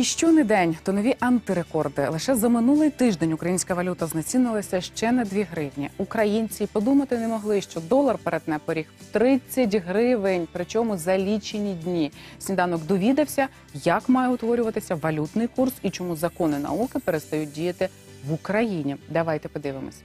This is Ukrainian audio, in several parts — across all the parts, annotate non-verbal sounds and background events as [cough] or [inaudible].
І що не день, то нові антирекорди. Лише за минулий тиждень українська валюта знецінилася ще на 2 гривні. Українці подумати не могли, що долар перетне поріг в 30 гривень, причому за лічені дні. Сніданок довідався, як має утворюватися валютний курс і чому закони науки перестають діяти в Україні. Давайте подивимось.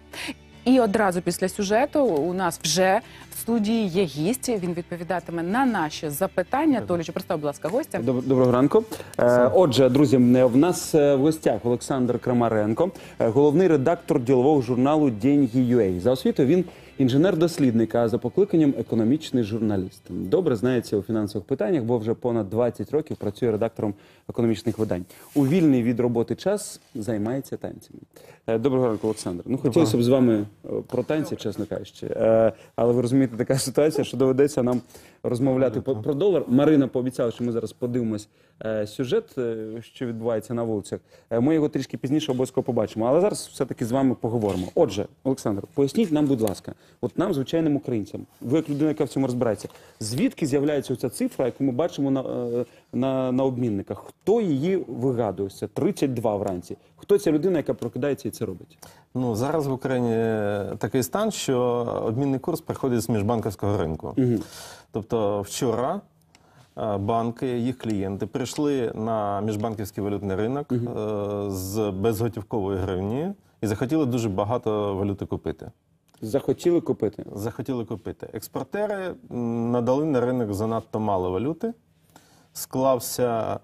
І одразу після сюжету у нас вже в студії є гість. Він відповідатиме на наші запитання. Толічу, представ, будь ласка, гостя. Доб- Доброго ранку. Е, Отже, друзі, не- в нас е, в гостях Олександр Крамаренко, е, головний редактор ділового журналу «Деньги.UA». За освітою він інженер-дослідник, а за покликанням економічний журналіст. Добре знається у фінансових питаннях, бо вже понад 20 років працює редактором економічних видань. У вільний від роботи час займається танцями. Е, Доброго ранку, Олександр. Ну хотілося б з вами е, про танці, чесно кажучи. Е, Але ви розумієте, така [laughs] ситуація, що доведеться нам розмовляти про долар. Марина пообіцяла, що ми зараз подивимось сюжет, що відбувається на вулицях. Ми його трішки пізніше обов'язково побачимо. Але зараз все-таки з вами поговоримо. Отже, Олександр, поясніть нам, будь ласка, от нам, звичайним українцям, ви як людина, яка в цьому розбирається, звідки з'являється оця цифра, яку ми бачимо на, е, на, на обмінниках? Хто її вигадує? Це 32 вранці. Хто ця людина, яка прокидається і це робить? Ну зараз в Україні такий стан, що обмінний курс приходить з міжбанківського ринку. Тобто вчора е, банки, їх клієнти прийшли на міжбанківський валютний ринок е, з безготівкової гривні і захотіли дуже багато валюти купити. Захотіли купити. Захотіли купити. Експортери надали на ринок занадто мало валюти. Склався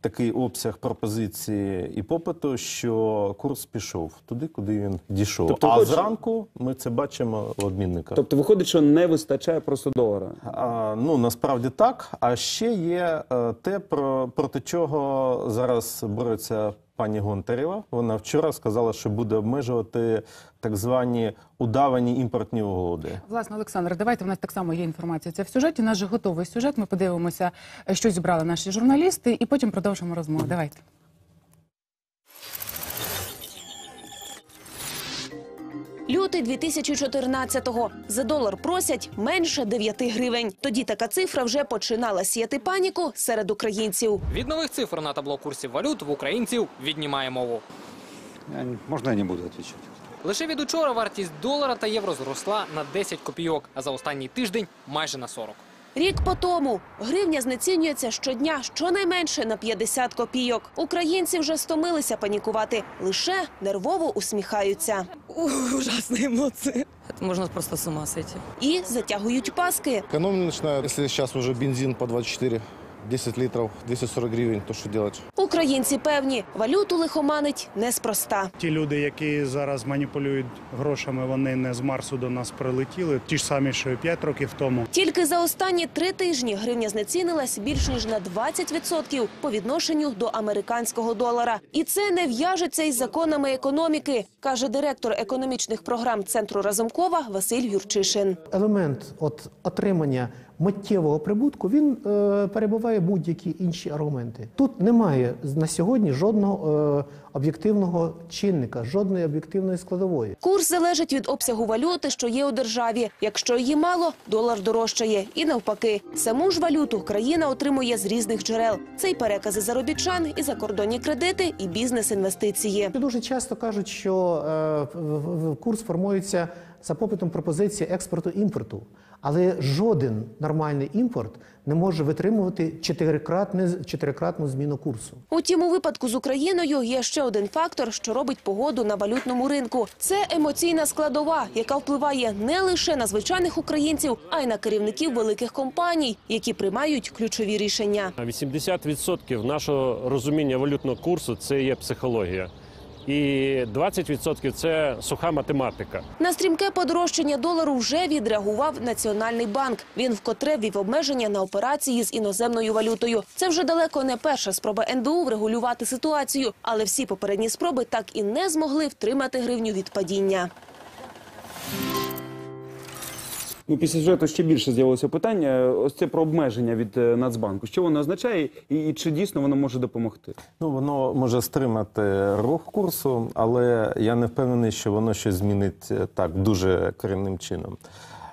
такий обсяг пропозиції і попиту, що курс пішов туди, куди він дійшов. Тобто а зранку ми це бачимо в обмінниках. Тобто виходить, що не вистачає просто долара. А, ну насправді так. А ще є е, те, про, проти чого зараз бореться пані Гонтарєва. Вона вчора сказала, що буде обмежувати так звані удавані імпортні угоди. Власне, Олександр, давайте в нас так само є інформація. Це в сюжеті. У нас же готовий сюжет. Ми подивимося, що зібрали наші журналісти, і потім продовжимо розмову. Давайте. Лютий 2014-го. За долар просять менше 9 гривень. Тоді така цифра вже починала сіяти паніку серед українців. Від нових цифр на табло курсів валют в українців віднімає мову. Я не- Можно я не буду відповідати. Лише від учора вартість долара та євро зросла на 10 копійок, а за останній тиждень майже на 40. Рік по тому гривня знецінюється щодня щонайменше на 50 копійок. Українці вже стомилися панікувати, лише нервово усміхаються Ужасные эмоции. Это можно просто с ума сойти. і затягують паски. Экономить начинают. Если сейчас уже бензин по 24, 10 литров, 240 гривен, то что делать? Українці певні, валюту лихоманить неспроста. Ті люди, які зараз маніпулюють грошами, вони не з Марсу до нас прилетіли. Ті ж самі, що і 5 років тому. Тільки за останні три тижні гривня знецінилась більш ніж на 20% по відношенню до американського долара. І це не в'яжеться із законами економіки, каже директор економічних програм центру Разумкова Василь Юрчишин. елемент от отримання миттєвого прибутку він е, перебуває будь-які інші аргументи. Тут немає на сьогодні жодного е, об'єктивного чинника, жодної об'єктивної складової. Курс залежить від обсягу валюти, що є у державі. Якщо її мало, долар дорожчає. І навпаки, саму ж валюту країна отримує з різних джерел. Це й перекази заробітчан, і закордонні кредити, і бізнес-інвестиції. Дуже часто кажуть, що е, курс формується за попитом пропозиції експорту імпорту, але жоден нормальний імпорт не може витримувати чотирикратне чотирикратну зміну курсу. Утім, у випадку з Україною є ще один фактор, що робить погоду на валютному ринку. Це емоційна складова, яка впливає не лише на звичайних українців, а й на керівників великих компаній, які приймають ключові рішення. 80% нашого розуміння валютного курсу це є психологія. І 20% це суха математика. На стрімке подорожчання долару вже відреагував Національний банк. Він вкотре ввів обмеження на операції з іноземною валютою. Це вже далеко не перша спроба НБУ врегулювати ситуацію, але всі попередні спроби так і не змогли втримати гривню від падіння. Ну, після сюжету ще більше з'явилося питання. Ось це про обмеження від е, Нацбанку. Що воно означає, і, і чи дійсно воно може допомогти? Ну, воно може стримати рух курсу, але я не впевнений, що воно щось змінить е, так дуже корінним чином.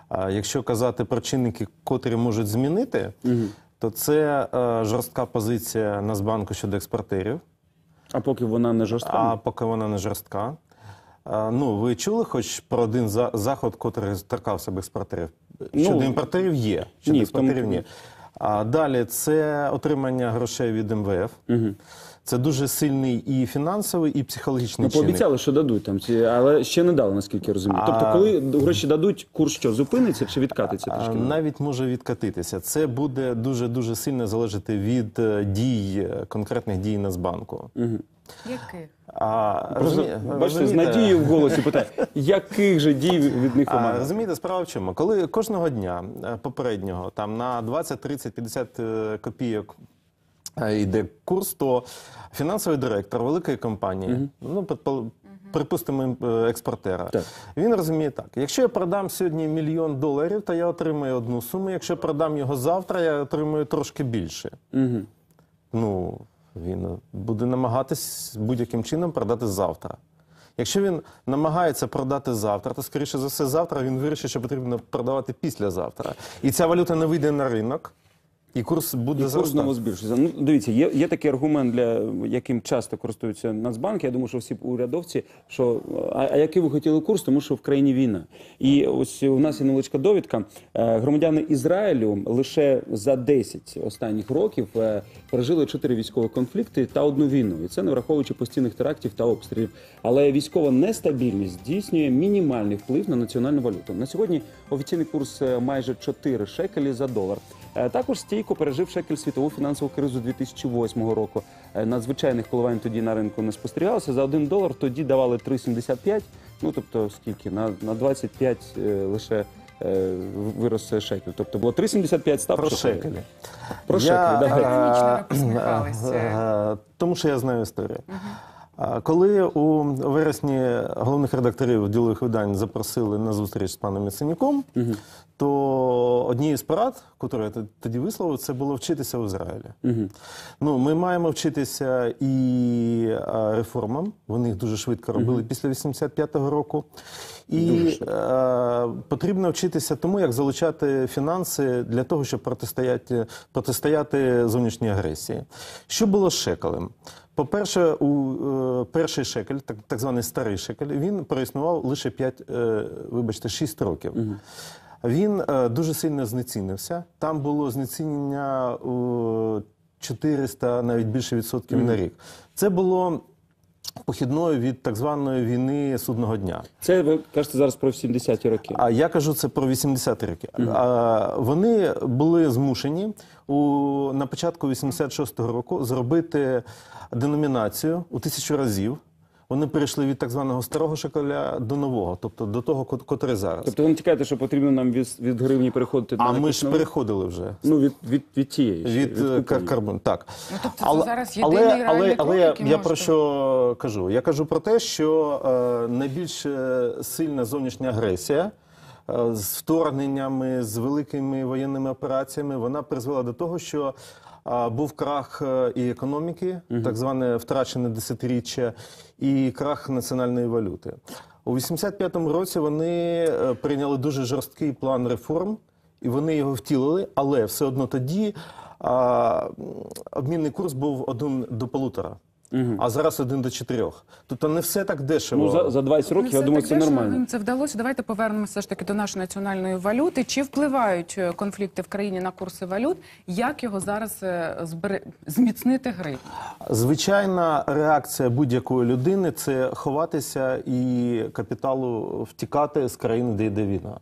А якщо казати про чинники, котрі можуть змінити, то це е, жорстка позиція Нацбанку щодо експортерів. А поки вона не жорстка. А поки вона не жорстка. Ну, ви чули хоч про один за- заход, котрий торкався б експортерів? Ну, Щодо імпортерів є, щодо ні, експортерів ні. А далі це отримання грошей від МВФ. Це дуже сильний і фінансовий, і психологічний Ну, чинник. пообіцяли, що дадуть там ці, але ще не дали, наскільки я розумію. А- Тобто, коли гроші дадуть, курс що зупиниться чи відкатиться А, трішки? Навіть може відкатитися. Це буде дуже дуже сильно залежати від е, дій, е, конкретних дій Нацбанку. Яких? А, розумі- бачите, з надією в голосі питає, яких же дій від них вимагає? розумієте, справа в чому? Коли кожного дня е, попереднього там на 20, 30, 50 е, копійок е, йде курс, то фінансовий директор великої компанії, ну предпол- припустимо е, експортера, Так. він розуміє так: якщо я продам сьогодні мільйон доларів, то я отримаю одну суму. Якщо продам його завтра, я отримую трошки більше. Угу. Ну, він буде намагатись будь-яким чином продати завтра. Якщо він намагається продати завтра, то скоріше за все завтра він вирішить, що потрібно продавати післязавтра. І ця валюта не вийде на ринок, і курс буде І курс знову збільшується. Ну, дивіться, є, є такий аргумент, для яким часто користуються Нацбанки. Я думаю, що всі урядовці, що а, а який ви хотіли курс, тому що в країні війна. І ось у нас є невеличка довідка. Е, Громадяни Ізраїлю лише за 10 останніх років е, пережили 4 військові конфлікти та одну війну. І це не враховуючи постійних терактів та обстрілів. Але військова нестабільність здійснює мінімальний вплив на національну валюту. На сьогодні офіційний курс е, майже 4 шекелі за долар. Також стійко пережив шекель світову фінансову кризу 2008 року. Е, Надзвичайних коливань тоді на ринку не спостерігалося. За один долар тоді давали 3,75. Ну тобто скільки? На, на 25 е, лише е, вирос шекель. Тобто було 3,75 став Про шекелі. шекелі. Про Я, шекелі, е, е, Тому що я знаю історію. Коли у вересні головних редакторів ділових видань запросили на зустріч з паном Яценюком, то однією з порад, яку я тоді висловив, це було вчитися в Ізраїлі. Ну, ми маємо вчитися і реформам. Вони їх дуже швидко робили після 85-го року. І е, потрібно вчитися тому, як залучати фінанси для того, щоб протистояти, протистояти зовнішній агресії. Що було з шекелем? По-перше, у е, перший шекель, так, так званий старий шекель, він проіснував лише 5, е, вибачте, 6 років. Він е, дуже сильно знецінився. Там було знецінення у 400, навіть більше відсотків на рік. Це було похідною від так званої війни судного дня. Це ви кажете зараз про 70-ті роки. А я кажу це про 80-ті роки. А, вони були змушені у, на початку 86-го року зробити деномінацію у тисячу разів. Вони перейшли від так званого старого шоколя до нового, тобто до того, кот- котрий зараз. Тобто ви не тікаєте, що потрібно нам від, від гривні переходити а на ми ж нову? переходили вже. Ну, від, від, від тієї. від, Від, е, кар- карбон, так. Ну, тобто це зараз єдиний але, реальний але, крок, але я, який я про що кажу? Я кажу про те, що е, найбільш е, сильна зовнішня агресія з вторгненнями, з великими воєнними операціями, вона призвела до того, що е, був крах е, і економіки, так зване втрачене десятиріччя, і крах національної валюти. У 85-му році вони е, прийняли дуже жорсткий план реформ, і вони його втілили, але все одно тоді а, обмінний курс був один до полутора. А зараз один до чотирьох. Тобто не все так дешево. Ну, за, за 20 Не років, я думаю, це дешево, нормально. їм Це вдалося. Давайте повернемося все ж таки до нашої національної валюти. Чи впливають е, конфлікти в країні на курси валют? Як його зараз е, збере... зміцнити гривню? Звичайна реакція будь-якої людини це ховатися і капіталу втікати з країни, де йде війна.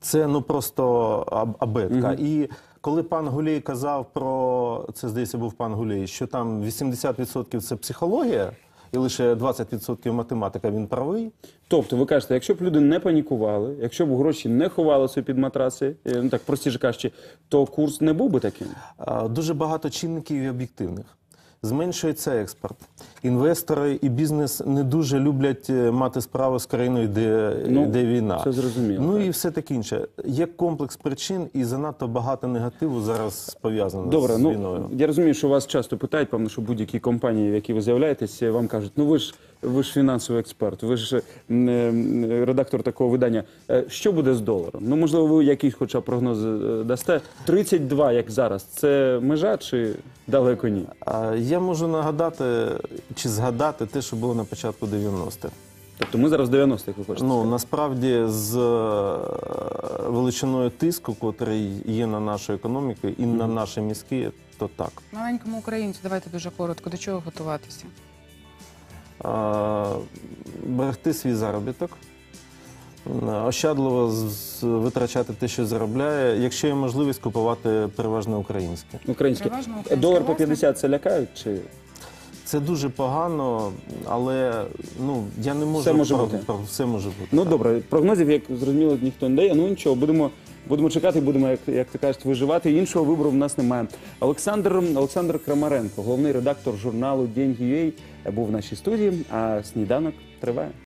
Це ну просто аб- абетка. І коли пан Гулій казав про це, здається, був пан Гулій, що там 80% це психологія. І лише 20% математика, він правий. Тобто, ви кажете, якщо б люди не панікували, якщо б гроші не ховалися під матраси, е, ну так простіше кажучи, то курс не був би таким. Дуже багато чинників і об'єктивних. Зменшується експорт. Інвестори і бізнес не дуже люблять е, мати справу з країною, де, Ну, де війна. це зрозуміло, Ну так. і все таке інше. Є комплекс причин, і занадто багато негативу зараз пов'язано Добре, з ну війною. я розумію, що вас часто питають, певно, що будь-які компанії, в які ви з'являєтеся, вам кажуть, ну ви ж ви ж фінансовий експерт, ви ж редактор такого видання. Е, Що буде з доларом? Ну, можливо, ви якісь хоча б прогнози е, дасте. 32, як зараз, це межа чи далеко ні? Я можу нагадати чи згадати те, що було на початку 90-х. Тобто ми зараз в 90-х, ви хочете? Ну сказати? насправді з е, величиною тиску, котрий є на нашу економіку і на наші мізки, то так. Маленькому українцю, давайте дуже коротко. До чого готуватися? Берегти свій заробіток, ощадливо витрачати те, що заробляє, якщо є можливість купувати переважно українське. Українське. Переважно українське Долар по 50 це лякають? Чи Це дуже погано, але ну я не можу Все може про- бути. про- все може бути. Ну так. добре, прогнозів, як зрозуміло, ніхто не дає. Ну нічого, будемо, будемо чекати, будемо, як, як ти кажеш, виживати. Іншого вибору в нас немає. Олександр Олександр Крамаренко, головний редактор журналу День.UA, був в нашій студії, а сніданок триває.